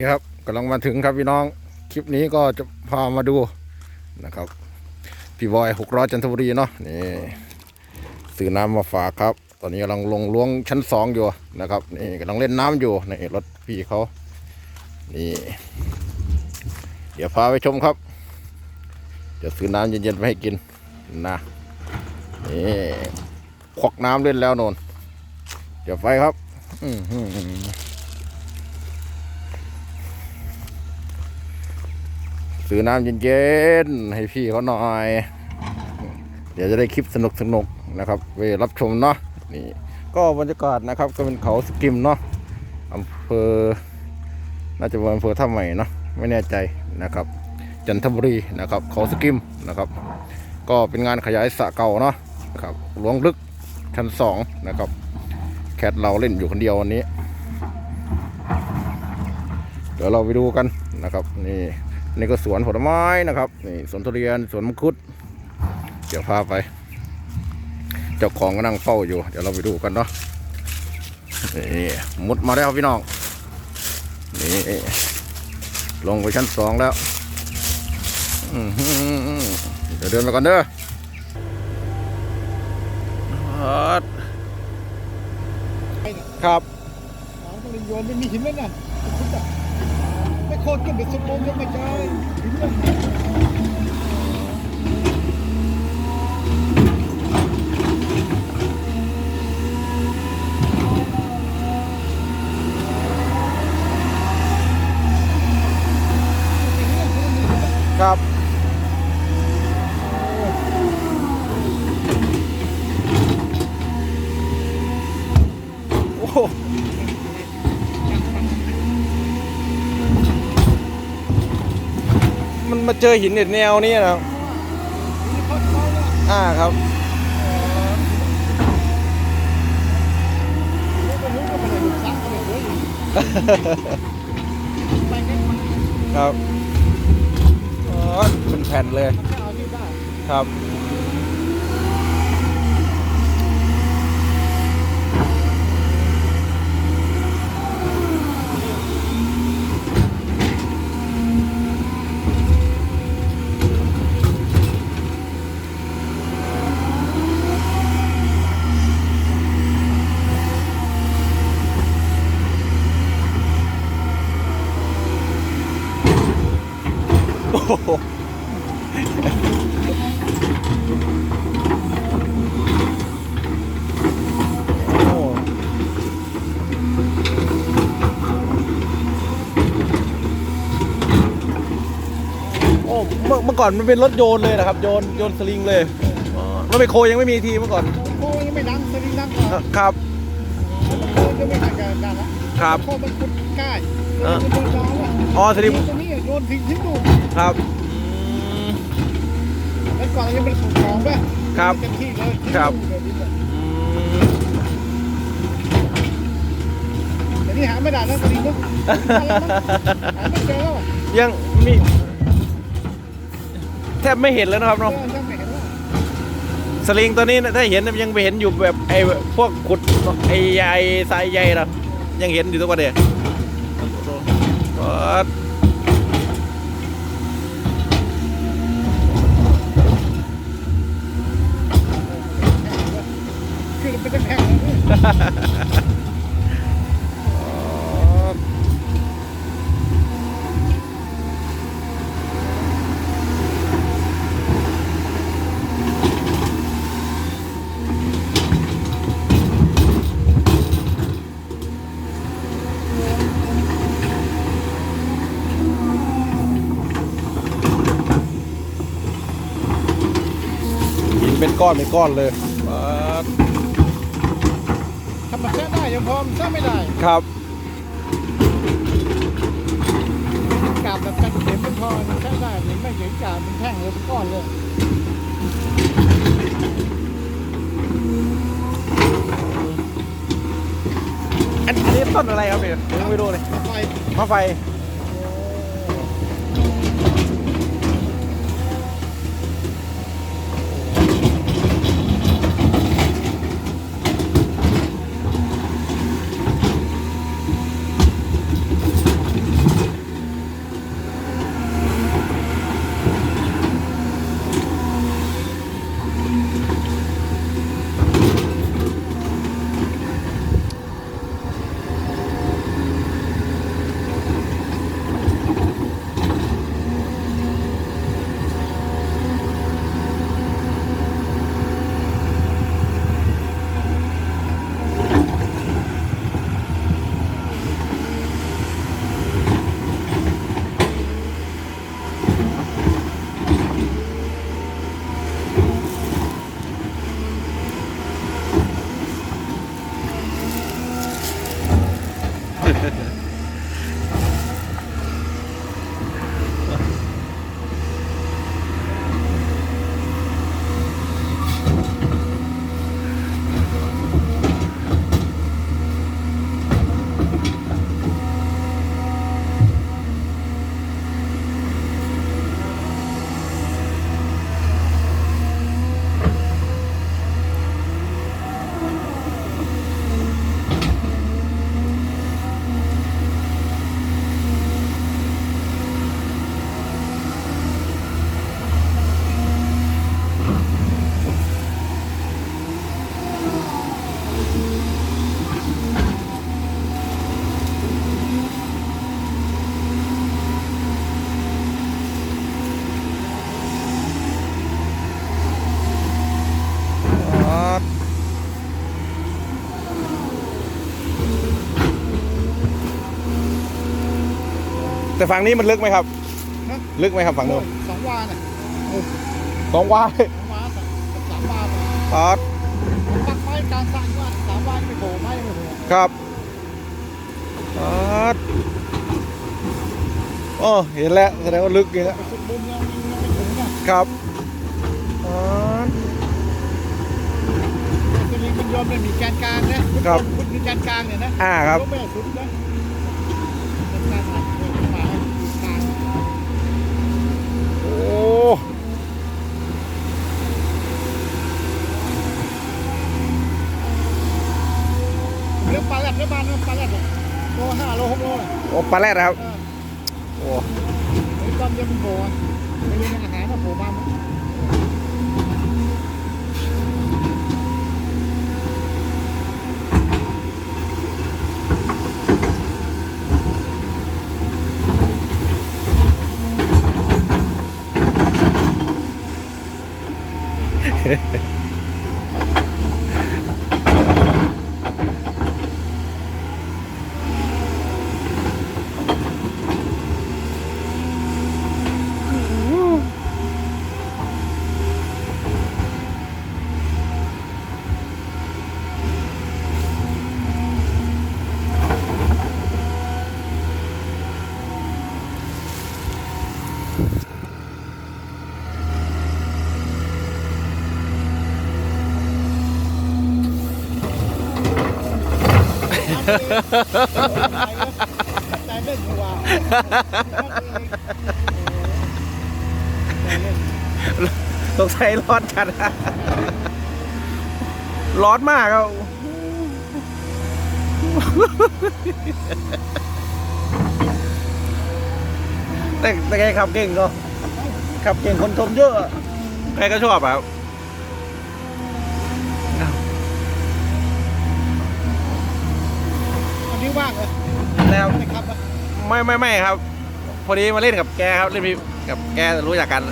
นี่ครับกำลังมาถึงครับพี่น้องคลิปนี้ก็จะพามาดูนะครับ พี่บอยหกร้อยจันทบุรีเนาะนี่ซื้อน้ำมาฝากครับ ตอนนี้กำลังลงล้วงชั้นสองอยู่นะครับนี่กำลังเล่นน้ำอยู่ในรถพี่เขานี่เดี๋ยวพาไปชมครับจะซื้อน้ำเย็นๆไปให้กินนะนี่ควักน้ำเล่นแล้วนนเดี๋ยวไปครับ อือ ซื้อน้ำเย็นๆให้พี่เขาหน่อย เดี๋ยวจะได้คลิปสนุกๆนะครับไปรับชมเนาะนี่ก็บรรยากาศนะครับก็เป็นเขาสกิมเนาะอำเภอน่าจะเป็นอำเภอท่าใหม่เนาะไม่แน่ใจนะครับ จันทบุรีนะครับ เขาสกิมนะครับ ก็เป็นงานขยายสะเก่าเนาะนะครับหลวงลึกชั้นสองนะครับ แคทเราเล่นอยู่คนเดียววันนี้ เดี๋ยวเราไปดูกันนะครับนี่ นี่ก็สวนผลไม้นะครับนี่สวนทุเรียนสวนมังคุด เดี๋ยวพาไป เจ้าของก็นั่งเฝ้าอยู่ เดี๋ยวเราไปดูกันเนาะนี่มุดมาแล้วพี่น้องนี่ลงไปชั้นสองแล้วอื้อหือเดี๋ยวเดินไปก่อนเด้อครับหางก็เลยโยนไม่มีหินแล้วนะ Takot ka, gusto mo ka mag-ay. Cặp โอ้ มันมาเจอหินเด็ดแนวนี้นะครับนี่โคตรเขาเนี่ยอ่าครับไม่ก็รู้ก็ไม่ได้หลุดซักก็ไม่รู้ไปแค่มันครับอ๋อเป็นแผ่นเลยแค่เอาที่ได้ครับ โอ้โห โอ้โอ้เมื่อเมื่อ ก่อนมันเป็นรถโยนเลยนะครับ โยนโยนสลิงเลยอ๋อรถไมโครยังไม่มีทีเมื่อก่อนโค้ยังไม่ดังสลิงดังก่อนครับโค้ยังไม่ดังกันกันนะครับโค้มันขุดใกล้เออมันโดนร้อนอะอ๋อสลิงตัวนี้โยนทิ้งทิ้งดูครับแล้วก่อนเรายังเป็นของของด้วยครับเต็มที่เลยครับอืมแต่นี่หาไม่ได้นะสลิงก็หาไม่เจอแล้วยังมีแทบไม่เห็นแล้วนะครับเนาะอถ้าไม่เห็นแล้วสลิงตัวนี้ถ้าเห็นยังไปเห็นอยู่แบบไอ้พวกขุดไอ้ใยทรายใยนะยังเห็นอยู่ทุกวันเดียวัดคือเป็นแท่ง เลยหินเป็นก้อนเป็นก้อนเลยวัดถ้ามันแท้ได้ยังพอมันแท้ไม่ได้ ครับกาบแบบกันเข็มเป็นพอมันแท้ได้มันไม่เหมือนกาบเป็นแท่งเลยเป็นก้อนเลยอันอันนี้ต้นอะไรครับเนี่ยยังไม่รู้เลยไฟมะไฟ แต่ฝั่งนี้มันลึกไหมครับนะลึกไหมครับฝั่งนู้นสองวาน่ะโอ้สองวาสองวาสามสามวาน่ะอ๋อปักไม้กลางสระอีกว่าสามวาไม่โผล่ไม้ไม่โผล่ครับอ๋อโอ้เห็นแล้วแสดงว่าลึกอย่างเงี้ยไปสุดมุมยังยังไม่ถึงนะครับอ๋อ สลิงมันโยนไม่มีแกนกลางนะครับ คุณมีแกนกลางเนี่ยนะอ่าครับ ยกไม่สุดนะแกนกลางหักเลยขึ้นมาให้กลาง โอ้ เรื่องปลาแรดเรื่องปลาเรื่องปลาแรดอะโลห้าโลหกโลน่ะ โอ้ ปลาแรดนะครับเออโอ้ต้มยำมันโผล่ะไปเรียนอาหารมาโผล่มา ใจเล่นดีกว่าใจเล่นสงสัยร้อนจัดร้อนมากครับแต่แต่แกขับเก่งก็ขับเก่งคนชมเยอะ ใครก็ชอบอะครับ ว่างเลยแล้วไม่ครับ ไม่ไม่ไม่ครับ พอดีมาเล่นกับแกครับเล่นกับแกรู้จักกัน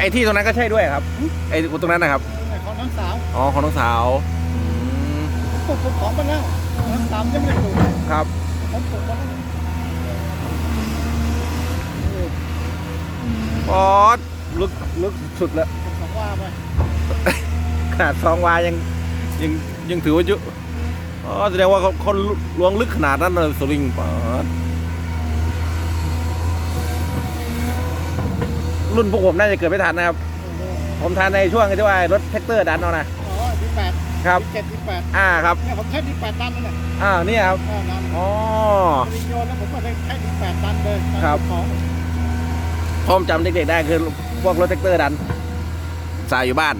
ไอ้ที่ตรงนั้นก็ใช่ด้วยครับ ไอ้ตรงนั้นนะครับ ของน้องสาวอ๋อ ของน้องสาวอืมปลูกของมาแล้วน้องสาวยังไม่ได้ปลูกครับ ผมปลูกมาแล้วปอดลึกลึกสุดแล้วผมสองว่าไปขนาดสองวายังยังยังถือว่าเยอะอ๋อแสดงว่าเขาเขาลวงลึกขนาดนั้นเลยสลิงปอด รุ่นพวกผมน่าจะเกิดไม่ทันนะครับ ผมทันในช่วงที่ว่ารถแท็กเตอร์ดันเอานะอ๋อดีแปดครับเจ็ดดีแปดอ่าครับเนี่ยผมใช้ดีแปดตันนั่นแหละอ้าวเนี่ยครับอ่านั่นอ๋อปริญโยนแล้วผมก็ใช้ดีแปดตันเลยครับของผมจำเด็กๆได้คือพวกรถแท็กเตอร์ดันสายอยู่บ้าน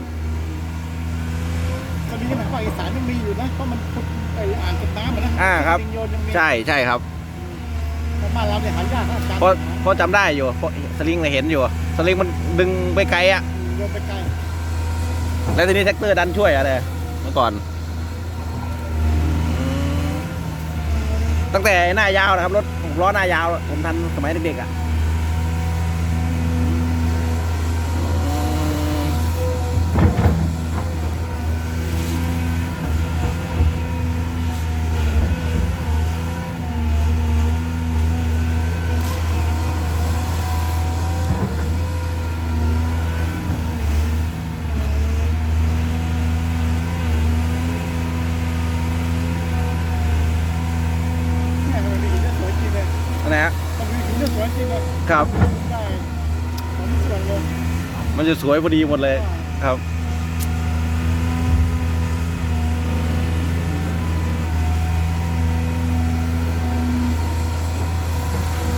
ตอนนี้มันก็อีสานยังมีอยู่นะเพราะมันขุดไอ้อ่างเก็บน้ำอะนะอ่าครับปริญโยนยังมีใช่ใช่ครับ แต่บ้านเราเนี่ยหายากนะอาจารย์เพราะเพราะจำได้อยู่เพราะสลิงเราเห็นอยู่ สลิงมันดึงไปไกลอะโยนไปไกลแล้วทีนี้แท็กเตอร์ดันช่วยอะไรเมื่อก่อน ตั้งแต่หน้ายาวนะครับรถหกล้อหน้ายาว ผมทันสมัยเด็กๆอะเนี่ยมันมีหินสวยจริงเลย นะ ฮะมันมีหินสวยจริงเลยครับ มันจะสวยพอดีหมดเลยครับ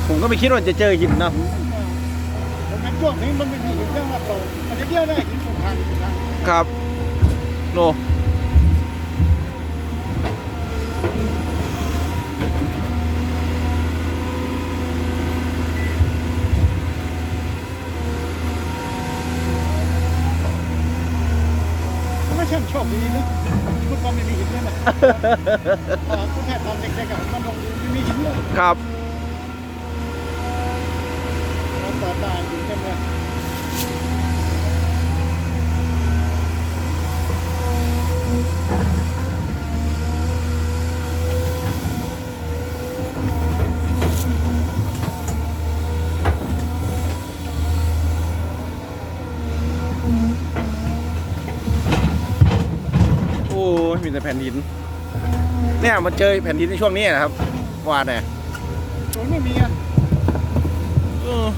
ผมก็ไม่คิดว่าจะเจอหินนะผมแม่ช่วงนี้มันไม่มีหินเรื่องมาโตมันจะเที่ยวได้หินสงครามหินสงครามครับ โน ช่นไม่ใช่โชคดีนะคุณว่าไม่มีหินเลยนะคุณแค่ตอนเด็กๆกับมันลงไม่มีหินเลยครับ ตอนต่อตายอยู่เต็มเลย โอ้ยมีแต่แผ่นดิน เนี่ยมันเจอแผ่นดินในช่วงนี้นะครับวานเนี่ยโดนไม่มีอะ เออ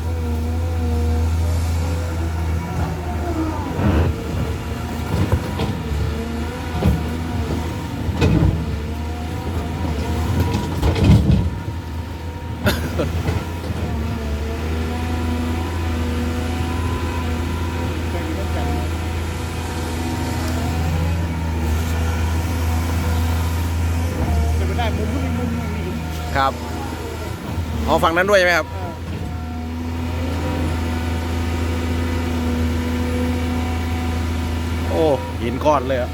เป็นไปได้มุมนู้นมุมนี้มีหิน ครับเอาฝั่งนั้นด้วยใช่ไหมครับโอ้หินก้อนเลยอะ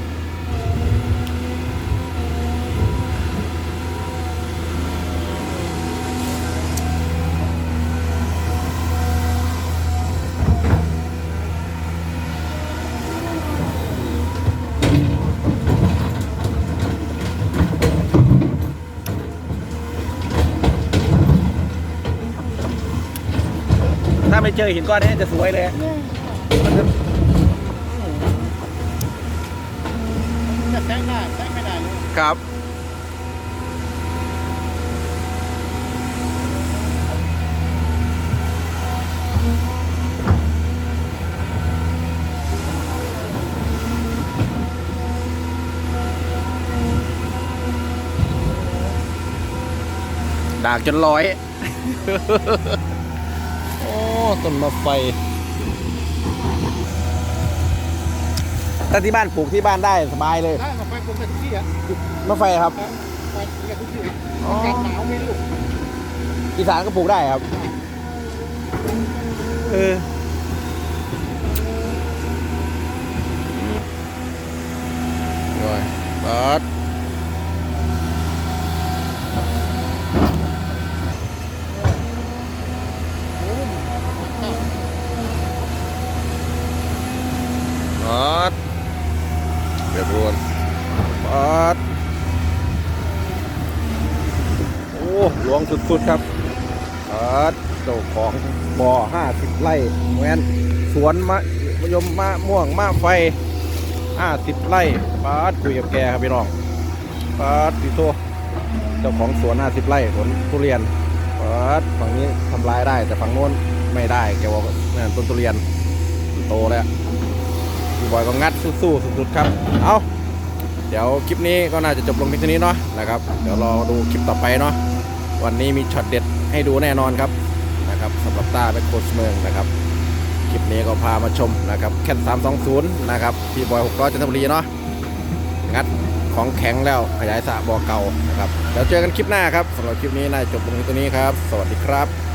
เจอหินก้อนนี้จะสวยเลยมันจะจะแซงได้แซงไม่ได้เลยครับดากจนร้อยโอ้ ต้นมะไฟถ้าที่บ้านปลูกที่บ้านได้สบายเลยได้มาไฟปกติอะมะไฟครับไฟปกติอากาศหนาวไม่รู้อีสานก็ปลูกได้ครับ เออ rồi bớt bớt Đẹp luôn bớt โอ้หลวงสุดๆครับเอิร์ดเจ้าของบ่อห้าสิบไร่แวนสวนมะมะยมมะม่วงมะไฟห้าสิบไร่ปาดคุยกับแกครับพี่น้องปาดพี่โตเจ้าของสวนห้าสิบไร่ผลทุเรียนปาดฝั่งนี้ทำลายได้แต่ฝั่งโน้นไม่ได้แกบอกนั่นต้นทุเรียนมันโตแล้ว พี่บอยก็งัดสู้ๆสุดๆครับ เอาเดี๋ยวคลิปนี้ก็น่าจะจบลงเพียงเท่านี้เนาะนะครับ เดี๋ยวรอดูคลิปต่อไปเนาะวันนี้มีช็อตเด็ดให้ดูแน่นอนครับนะครับสำหรับต้าแบ็คโคสเมืองนะครับคลิปนี้ก็พามาชมนะครับแค่320นะครับพี่บอย600จันทบุรีเนาะงัดของแข็งแล้วขยายสระบ่อเก่านะครับเดี๋ยวเจอกันคลิปหน้าครับสำหรับคลิปนี้น่าจะจบลงที่ตัวนี้ครับ สวัสดีครับ